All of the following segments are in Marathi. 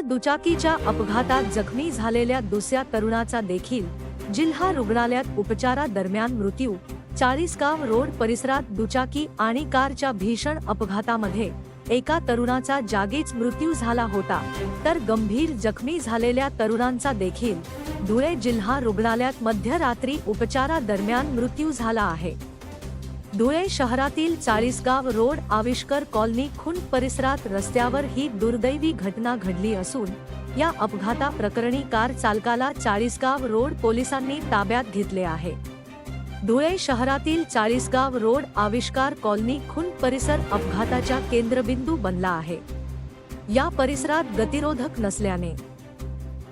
दुचाकीच्या अपघातात जखमी झालेल्या दुसऱ्या तरुणाचा देखील जिल्हा रुग्णालयात उपचारादरम्यान मृत्यू. चाळीसगाव रोड परिसरात दुचाकी आणि कारच्या भीषण अपघातामध्ये एका तरुणाचा जागीच मृत्यू झाला होता. तर गंभीर जखमी झालेल्या तरुणांचा देखील धुळे जिल्हा रुग्णालयात मध्यरात्री उपचारादरम्यान मृत्यू झाला आहे. धुळे शहरातील चाळीसगाव रोड आविष्कर कॉलनी खुंट परिसरात रस्त्यावर ही दुर्दैवी घटना घडली असून या अपघाता प्रकरणी कार चालकाला चाळीसगाव रोड पोलिसांनी ताब्यात घेतले आहे. धुळे शहरातील चाळीसगाव रोड आविष्कार कॉलनी खुंट परिसर अपघाताच्या केंद्रबिंदू बनला आहे. या परिसरात गतिरोधक नसल्याने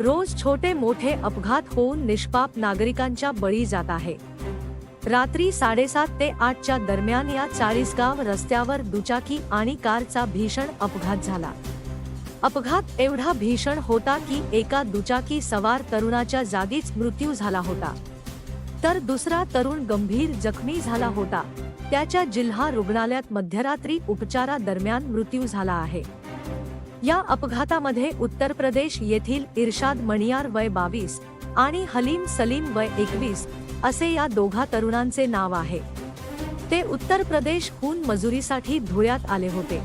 रोज छोटे मोठे अपघात होऊन निष्पाप नागरिकांच्या बळी जात आहे. रात्री साडेसात ते आठच्या दरम्यान या चाळीसगाव रस्त्यावर दुचाकी आणि कारचा भीषण अपघात झाला. अपघात एवढा भीषण होता की एका दुचाकी सवार तरुणाच्या जागीच मृत्यू झाला होता. तर दुसरा तरुण गंभीर जखमी झाला होता. त्याच्या जिल्हा रुग्णालयात मध्यरात्री उपचारादरम्यान मृत्यू झाला आहे. या अपघातामध्ये उत्तर प्रदेश येथील इर्शाद मणियार वय बावीस आणि हलीम सलीम वय एकवीस असे या दोघा तरुणांचे नाव आहे. ते उत्तर प्रदेशहून मजुरीसाठी धुळ्यात आले होते.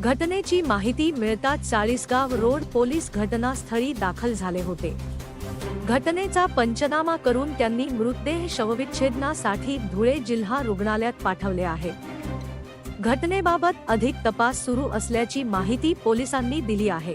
घटनेची माहिती मिळताच चाळीसगाव रोड पोलीस घटनास्थळी दाखल झाले होते. घटनेचा पंचनामा करून त्यांनी मृतदेह शवविच्छेदनासाठी धुळे जिल्हा रुग्णालयात पाठवले आहे. घटनेबाबत अधिक तपास सुरू असल्याची माहिती पोलिसांनी दिली आहे.